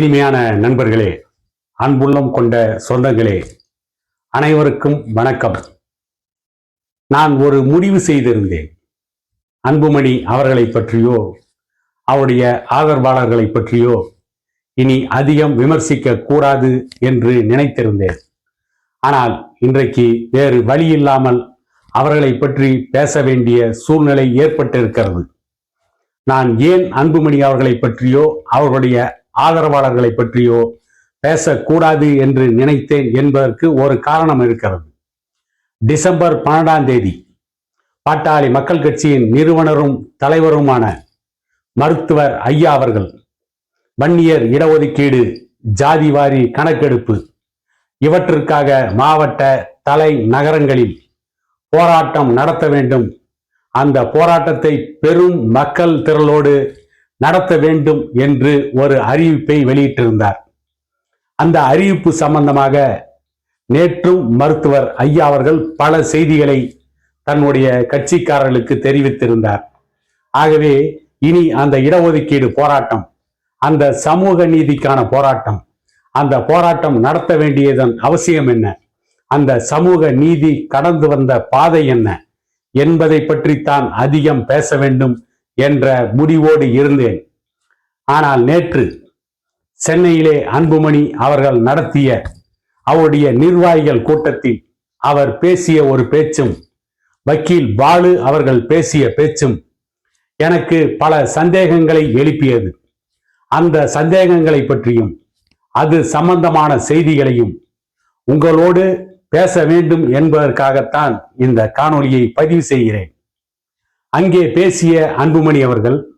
இனிமையான நண்பர்களே அன்புள்ளம் கொண்ட சொந்தங்களே அனைவருக்கும் வணக்கம். நான் ஒரு முடிவு செய்திருந்தேன். அன்புமணி அவர்களை பற்றியோ அவருடைய ஆதரவாளர்களை பற்றியோ இனி அதிகம் விமர்சிக்க கூடாது என்று நினைத்திருந்தேன். ஆனால் இன்றைக்கு வேறு வழி இல்லாமல் அவர்களை பற்றி பேச வேண்டிய சூழ்நிலை ஏற்பட்டிருக்கிறது. நான் ஏன் அன்புமணி அவர்களை பற்றியோ அவர்களுடைய ஆதரவாளர்களை பற்றியோ பேசக்கூடாது என்று நினைத்தேன் என்பதற்கு ஒரு காரணம் இருக்கிறது. டிசம்பர் பன்னெண்டாம் தேதி பாட்டாளி மக்கள் கட்சியின் நிறுவனரும் தலைவருமான மருத்துவர் ஐயா அவர்கள் வன்னியர் இடஒதுக்கீடு ஜாதிவாரி கணக்கெடுப்பு இவற்றிற்காக மாவட்ட தலை நகரங்களில் போராட்டம் நடத்த வேண்டும். அந்த போராட்டத்தை பெரும் மக்கள் திரளோடு நடத்த வேண்டும் என்று ஒரு அறிவிப்பை வெளியிட்டிருந்தார். அந்த அறிவிப்பு சம்பந்தமாக நேற்றும் மருத்துவர் ஐயா அவர்கள் பல செய்திகளை தன்னுடைய கட்சிக்காரர்களுக்கு தெரிவித்திருந்தார். ஆகவே இனி அந்த இடஒதுக்கீடு போராட்டம் அந்த சமூக நீதிக்கான போராட்டம் அந்த போராட்டம் நடத்த வேண்டியதன் அவசியம் என்ன அந்த சமூக நீதி கடந்து வந்த பாதை என்ன என்பதை பற்றித்தான் அதிகம் பேச வேண்டும் என்ற முடிவோடு இருந்தேன். ஆனால் நேற்று சென்னையிலே அன்புமணி அவர்கள் நடத்திய அவருடைய நிர்வாகிகள் கூட்டத்தில் அவர் பேசிய ஒரு பேச்சும் வக்கீல் பாலு அவர்கள் பேசிய பேச்சும் எனக்கு பல சந்தேகங்களை எழுப்பியது. அந்த சந்தேகங்களை பற்றியும் அது சம்பந்தமான செய்திகளையும் உங்களோடு பேச வேண்டும் என்பதற்காகத்தான் இந்த காணொலியை பதிவு செய்கிறேன். அங்கே பேசிய அன்புமணி அவர்கள்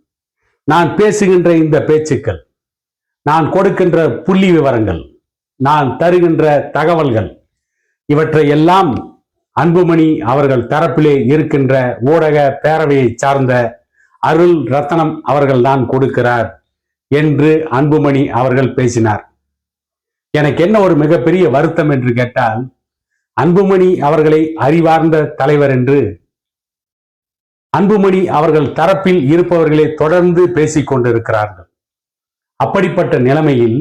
நான் பேசுகின்ற இந்த பேச்சுக்கள் நான் கொடுக்கின்ற புள்ளி விவரங்கள் நான் தருகின்ற தகவல்கள் இவற்றை எல்லாம் அன்புமணி அவர்கள் தரப்பிலே இருக்கின்ற ஊடக பேரவையை சார்ந்த அருள் ரத்தனம் அவர்கள் தான் கொடுக்கிறார் என்று அன்புமணி அவர்கள் பேசினார். எனக்கு என்ன ஒரு மிகப்பெரிய வருத்தம் என்று கேட்டால் அன்புமணி அவர்களை அறிவார்ந்த தலைவர் என்று அன்புமணி அவர்கள் தரப்பில் இருப்பவர்களே தொடர்ந்து பேசிக் கொண்டிருக்கிறார்கள். அப்படிப்பட்ட நிலைமையில்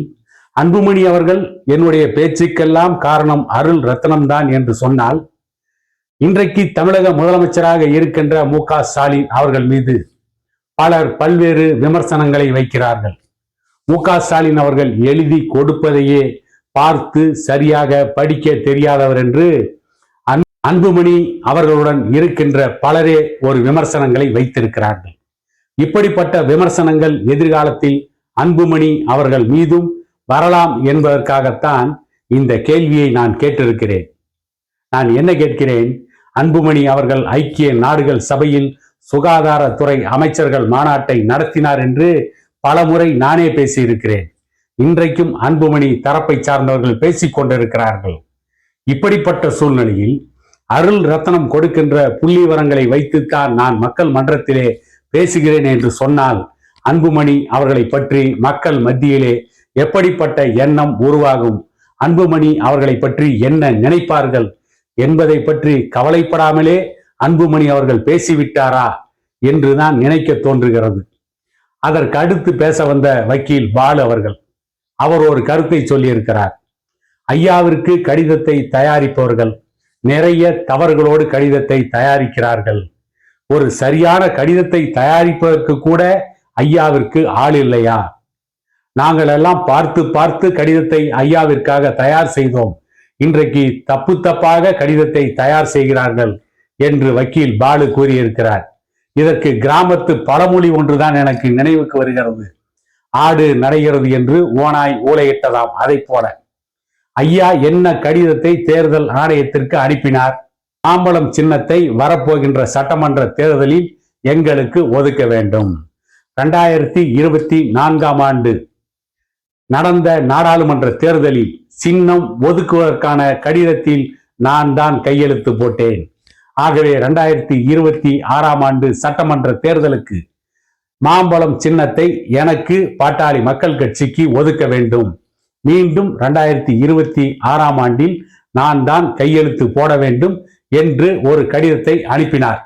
அன்புமணி அவர்கள் என்னுடைய பேச்சுக்கெல்லாம் காரணம் அருள் ரத்னம்தான் என்று சொன்னால் இன்றைக்கு தமிழக முதலமைச்சராக இருக்கின்ற மு க ஸ்டாலின் அவர்கள் மீது பலர் பல்வேறு விமர்சனங்களை வைக்கிறார்கள். மு க ஸ்டாலின் அவர்கள் எழுதி கொடுப்பதையே பார்த்து சரியாக படிக்க தெரியாதவர் என்று அன்புமணி அவர்களுடன் இருக்கின்ற பலரே ஒரு விமர்சனங்களை வைத்திருக்கிறார்கள். இப்படிப்பட்ட விமர்சனங்கள் எதிர்காலத்தில் அன்புமணி அவர்கள் மீதும் வரலாம் என்பதற்காகத்தான் இந்த கேள்வியை நான் கேட்டிருக்கிறேன். நான் என்ன கேட்கிறேன்? அன்புமணி அவர்கள் ஐக்கிய நாடுகள் சபையில் சுகாதாரத்துறை அமைச்சர்கள் மாநாட்டை நடத்தினார் என்று பலமுறை நானே பேசியிருக்கிறேன். இன்றைக்கும் அன்புமணி தரப்பை சார்ந்தவர்கள் பேசிக் கொண்டிருக்கிறார்கள் இப்படிப்பட்ட சூழ்நிலையில் அருள் ரத்தனம் கொடுக்கின்ற புள்ளி விவரங்களை வைத்துத்தான் நான் மக்கள் மன்றத்திலே பேசுகிறேன் என்று சொன்னால் அன்புமணி அவர்களை பற்றி மக்கள் மத்தியிலே எப்படிப்பட்ட எண்ணம் உருவாகும்? அன்புமணி அவர்களை பற்றி என்ன நினைப்பார்கள்? என்பதை பற்றி கவலைப்படாமலே அன்புமணி அவர்கள் பேசிவிட்டாரா என்றுதான் நினைக்க தோன்றுகிறது. அதற்கு அடுத்து பேச வந்த வக்கீல் பாலு அவர்கள் அவர் ஒரு கருத்தை சொல்லியிருக்கிறார். ஐயாவிற்கு கடிதத்தை தயாரிப்பவர்கள் நிறைய தவறுகளோடு கடிதத்தை தயாரிக்கிறார்கள். ஒரு சரியான கடிதத்தை தயாரிப்பதற்கு கூட ஐயாவிற்கு ஆள் இல்லையா? நாங்கள் எல்லாம் பார்த்து பார்த்து கடிதத்தை ஐயாவிற்காக தயார் செய்தோம். இன்றைக்கு தப்பு தப்பாக கடிதத்தை தயார் செய்கிறார்கள் என்று வக்கீல் பாலு கூறியிருக்கிறார். இதற்கு கிராமத்து பழமொழி ஒன்றுதான் எனக்கு நினைவுக்கு வருகிறது. ஆடு நடைகிறது என்று ஓனாய் ஊழையிட்டதாம் அதை போல ஐயா என்ன கடிதத்தை தேர்தல் ஆணையத்திற்கு அனுப்பினார்? மாம்பழம் சின்னத்தை வரப்போகின்ற சட்டமன்ற தேர்தலில் எங்களுக்கு ஒதுக்க வேண்டும். ரெண்டாயிரத்தி இருபத்தி நான்காம் ஆண்டு நடந்த நாடாளுமன்ற தேர்தலில் சின்னம் ஒதுக்குவதற்கான கடிதத்தில் நான் தான் கையெழுத்து போட்டேன். ஆகவே ரெண்டாயிரத்தி இருபத்தி ஆறாம் ஆண்டு சட்டமன்ற தேர்தலுக்கு மாம்பழம் சின்னத்தை எனக்கு பாட்டாளி மக்கள் கட்சிக்கு ஒதுக்க வேண்டும். மீண்டும் ரெண்டாயிரத்தி இருபத்தி ஆறாம் ஆண்டில் நான் தான் கையெழுத்து போட வேண்டும் என்று ஒரு கடிதத்தை அனுப்பினார்.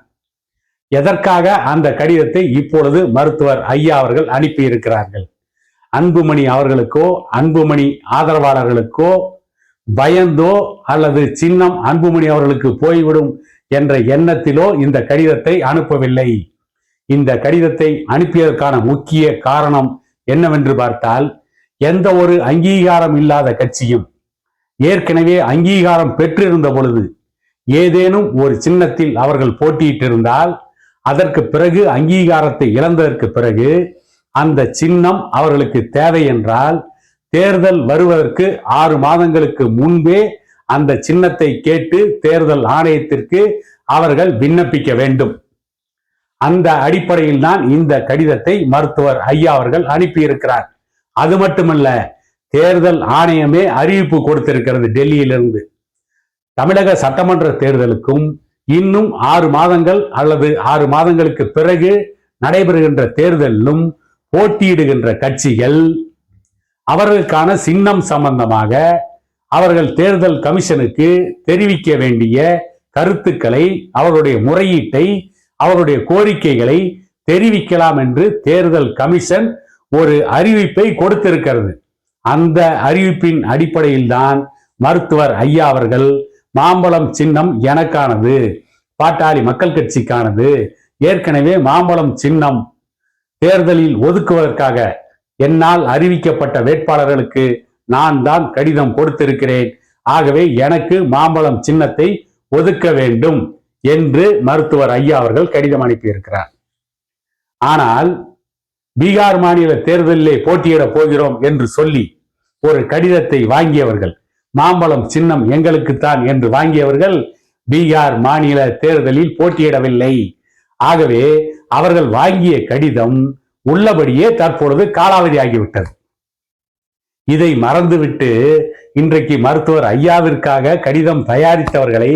எதற்காக அந்த கடிதத்தை இப்பொழுது மருத்துவர் ஐயா அவர்கள் அனுப்பியிருக்கிறார்கள்? அன்புமணி அவர்களுக்கோ அன்புமணி ஆதரவாளர்களுக்கோ பயந்தோ அல்லது சின்னம் அன்புமணி அவர்களுக்கு போய்விடும் என்ற எண்ணத்திலோ இந்த கடிதத்தை அனுப்பவில்லை. இந்த கடிதத்தை அனுப்பியதற்கான முக்கிய காரணம் என்னவென்று பார்த்தால் எந்த ஒரு அங்கீகாரம் இல்லாத கட்சியும் ஏற்கனவே அங்கீகாரம் பெற்றிருந்த பொழுது ஏதேனும் ஒரு சின்னத்தில் அவர்கள் போட்டியிட்டிருந்தால் அதற்கு பிறகு அங்கீகாரத்தை இழந்ததற்கு பிறகு அந்த சின்னம் அவர்களுக்கு தேவை என்றால் தேர்தல் வருவதற்கு ஆறு மாதங்களுக்கு முன்பே அந்த சின்னத்தை கேட்டு தேர்தல் ஆணையத்திற்கு அவர்கள் விண்ணப்பிக்க வேண்டும். அந்த அடிப்படையில் தான் இந்த கடிதத்தை மருத்துவர் ஐயா அவர்கள் அனுப்பியிருக்கிறார். அது மட்டுமல்ல தேர்தல் ஆணையமே அறிவிப்பு கொடுத்திருக்கிறது டெல்லியிலிருந்து. தமிழக சட்டமன்ற தேர்தலுக்கும் இன்னும் ஆறு மாதங்கள் அல்லது ஆறு மாதங்களுக்கு பிறகு நடைபெறுகின்ற தேர்தலிலும் போட்டியிடுகின்ற கட்சிகள் அவர்களுக்கான சின்னம் சம்பந்தமாக அவர்கள் தேர்தல் கமிஷனுக்கு தெரிவிக்க வேண்டிய கருத்துக்களை அவருடைய முறையீட்டை அவருடைய கோரிக்கைகளை தெரிவிக்கலாம் என்று தேர்தல் கமிஷன் ஒரு அறிவிப்பை கொடுத்திருக்கிறது. அந்த அறிவிப்பின் அடிப்படையில் தான் மருத்துவர் ஐயா அவர்கள் மாம்பழம் சின்னம் எனக்கானது பாட்டாளி மக்கள் கட்சிக்கானது ஏற்கனவே மாம்பழம் சின்னம் தேர்தலில் ஒதுக்குவதற்காக என்னால் அறிவிக்கப்பட்ட வேட்பாளர்களுக்கு நான் தான் கடிதம் கொடுத்திருக்கிறேன். ஆகவே எனக்கு மாம்பழம் சின்னத்தை ஒதுக்க வேண்டும் என்று மருத்துவர் ஐயா அவர்கள் கடிதம் அனுப்பியிருக்கிறார். ஆனால் பீகார் மாநில தேர்தலிலே போட்டியிடப் போகிறோம் என்று சொல்லி ஒரு கடிதத்தை வாங்கியவர்கள். மாம்பழம் சின்னம் எங்களுக்குத்தான் என்று வாங்கியவர்கள் பீகார் மாநில தேர்தலில் போட்டியிடவில்லை. ஆகவே அவர்கள் வாங்கிய கடிதம் உள்ளபடியே தற்பொழுது காலாவதி ஆகிவிட்டது. இதை மறந்துவிட்டு இன்றைக்கு மருத்துவர் ஐயாவிற்காக கடிதம் தயாரித்தவர்களை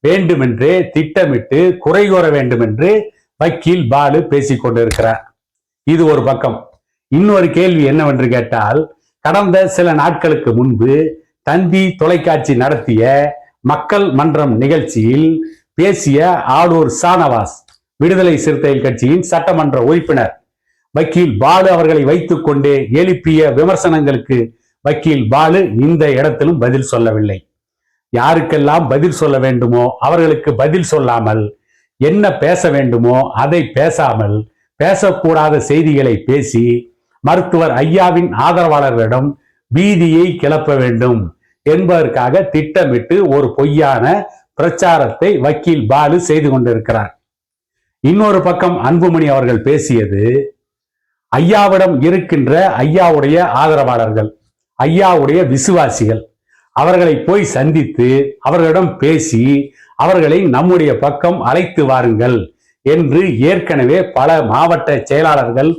வேண்டுமென்றே திட்டமிட்டு குறை கூற வேண்டுமென்று வக்கீல் பாலு பேசிக் கொண்டிருக்கிறார் இது ஒரு பக்கம். இன்னொரு கேள்வி என்னவென்று கேட்டால் கடந்த சில நாட்களுக்கு முன்பு தந்தி தொலைக்காட்சி நடத்திய மக்கள் மன்றம் நிகழ்ச்சியில் பேசிய ஆளூர் சானவாஸ் விடுதலை சிறுத்தைகள் கட்சியின் சட்டமன்ற உறுப்பினர். வக்கீல் பாலு அவர்களை வைத்துக் கொண்டு எழுப்பிய விமர்சனங்களுக்கு வக்கீல் பாலு இந்த இடத்திலும் பதில் சொல்லவில்லை. யாருக்கெல்லாம் பதில் சொல்ல வேண்டுமோ அவர்களுக்கு பதில் சொல்லாமல் என்ன பேச வேண்டுமோ அதை பேசாமல் பேசக்கூடாத செய்திகளை பேசி மருத்துவர் ஐயாவின் ஆதரவாளர்களிடம் பீதியை கிளப்ப வேண்டும் என்பதற்காக திட்டமிட்டு ஒரு பொய்யான பிரச்சாரத்தை வக்கீல் பாலு செய்து கொண்டிருக்கிறார். இன்னொரு பக்கம் அன்புமணி அவர்கள் பேசியது ஐயாவிடம் இருக்கின்ற ஐயாவுடைய ஆதரவாளர்கள் ஐயாவுடைய விசுவாசிகள் அவர்களை போய் சந்தித்து அவர்களிடம் பேசி அவர்களை நம்முடைய பக்கம் அழைத்து வாருங்கள் என்று ஏற்கனவே பல மாவட்ட செயலாளர்கள்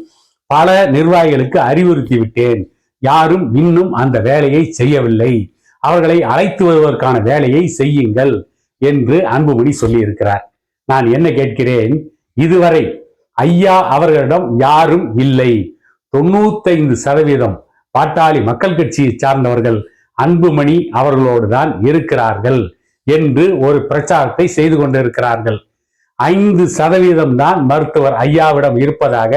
பல நிர்வாகிகளுக்கு அறிவுறுத்தி விட்டேன் யாரும் இன்னும் அந்த வேலையை செய்யவில்லை. அவர்களை அழைத்து வருவதற்கான வேலையை செய்யுங்கள் என்று அன்புமணி சொல்லியிருக்கிறார். நான் என்ன கேட்கிறேன்? இதுவரை ஐயா அவர்களிடம் யாரும் இல்லை. தொண்ணூத்தைந்து சதவீதம் பாட்டாளி மக்கள் கட்சியை சார்ந்தவர்கள் அன்புமணி அவர்களோடு தான் இருக்கிறார்கள் என்று ஒரு பிரச்சாரத்தை செய்து கொண்டிருக்கிறார்கள். ஐந்து சதவீதம் தான் மருத்துவர் ஐயாவிடம் இருப்பதாக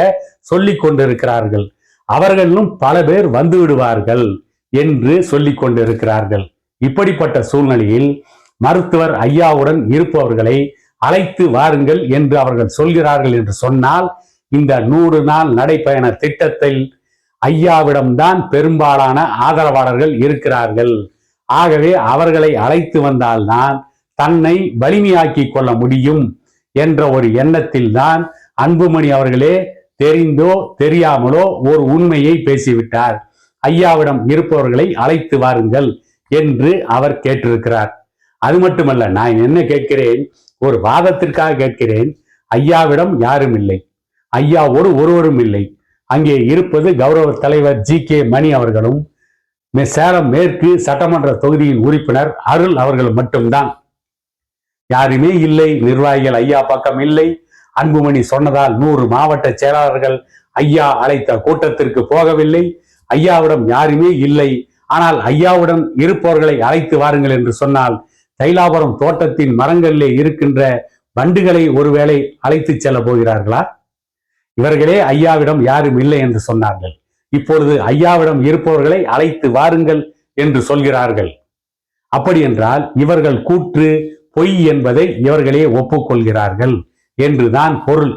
சொல்லிக் கொண்டிருக்கிறார்கள். அவர்களும் பல பேர் வந்து விடுவார்கள் என்று சொல்லிக் கொண்டிருக்கிறார்கள். இப்படிப்பட்ட சூழ்நிலையில் மருத்துவர் ஐயாவுடன் இருப்பவர்களை அழைத்து வாருங்கள் என்று அவர்கள் சொல்கிறார்கள் என்று சொன்னால் இந்த நூறு நாள் நடைப்பயண திட்டத்தில் ஐயாவிடம்தான் பெரும்பாலான ஆதரவாளர்கள் இருக்கிறார்கள். ஆகவே அவர்களை அழைத்து வந்தால்தான் தன்னை வலிமையாக்கி கொள்ள முடியும். என்ற ஒரு எண்ணத்தில் தான் அன்புமணி அவர்களே தெரிந்தோ தெரியாமலோ ஒரு உண்மையை பேசிவிட்டார். ஐயாவிடம் இருப்பவர்களை அழைத்து வாருங்கள் என்று அவர் கேட்டிருக்கிறார். அது மட்டுமல்ல நான் என்ன கேட்கிறேன்? ஒரு வாதத்திற்காக கேட்கிறேன். ஐயாவிடம் யாரும் இல்லை. ஐயாவோடு ஒருவரும் இல்லை. அங்கே இருப்பது கௌரவ தலைவர் ஜி கே மணி அவர்களும் சேலம் மேற்கு சட்டமன்ற தொகுதியின் உறுப்பினர் அருள் அவர்கள் மட்டும்தான். யாருமே இல்லை நிர்வாகிகள் ஐயா பக்கம் இல்லை. அன்புமணி சொன்னதால் நூறு மாவட்ட செயலாளர்கள் ஐயா அழைத்த கூட்டத்திற்கு போகவில்லை. ஐயாவிடம் யாருமே இல்லை. ஆனால் ஐயாவுடன் இருப்பவர்களை அழைத்து வாருங்கள் என்று சொன்னால் தைலாபுரம் தோட்டத்தின் மரங்களிலே இருக்கின்ற வண்டுகளை ஒருவேளை அழைத்து செல்ல போகிறார்களா? இவர்களே ஐயாவிடம் யாரும் இல்லை என்று சொன்னார்கள். இப்பொழுது ஐயாவிடம் இருப்பவர்களை அழைத்து வாருங்கள் என்று சொல்கிறார்கள். அப்படி என்றால் இவர்கள் கூற்று பொய் என்பதை இவர்களே ஒப்புக்கொள்கிறார்கள் என்றுதான் பொருள்.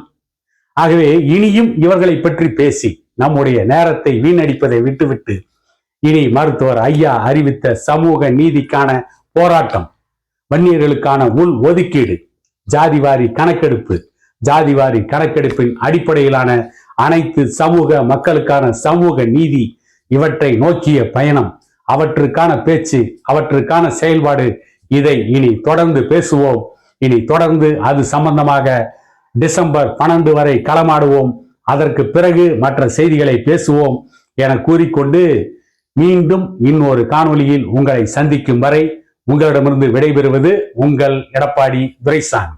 ஆகவே இனியும் இவர்களை பற்றி பேசி நம்முடைய நேரத்தை வீணடிப்பதை விட்டுவிட்டு இனி மருத்துவர் ஐயா அறிவித்த சமூக நீதிக்கான போராட்டம் வன்னியர்களுக்கான உள் ஒதுக்கீடு ஜாதிவாரி கணக்கெடுப்பு ஜாதிவாரி கணக்கெடுப்பின் அடிப்படையிலான அனைத்து சமூக மக்களுக்கான சமூக நீதி இவற்றை நோக்கிய பயணம் அவற்றுக்கான பேச்சு அவற்றுக்கான செயல்பாடு இதை இனி தொடர்ந்து பேசுவோம். இனி தொடர்ந்து அது சம்பந்தமாக டிசம்பர் பன்னெண்டு வரை களமாடுவோம். அதற்கு பிறகு மற்ற செய்திகளை பேசுவோம் என கூறிக்கொண்டு மீண்டும் இன்னொரு காணொலியில் உங்களை சந்திக்கும் வரை உங்களிடமிருந்து விடைபெறுவது உங்கள் எடப்பாடி துரைசாமி.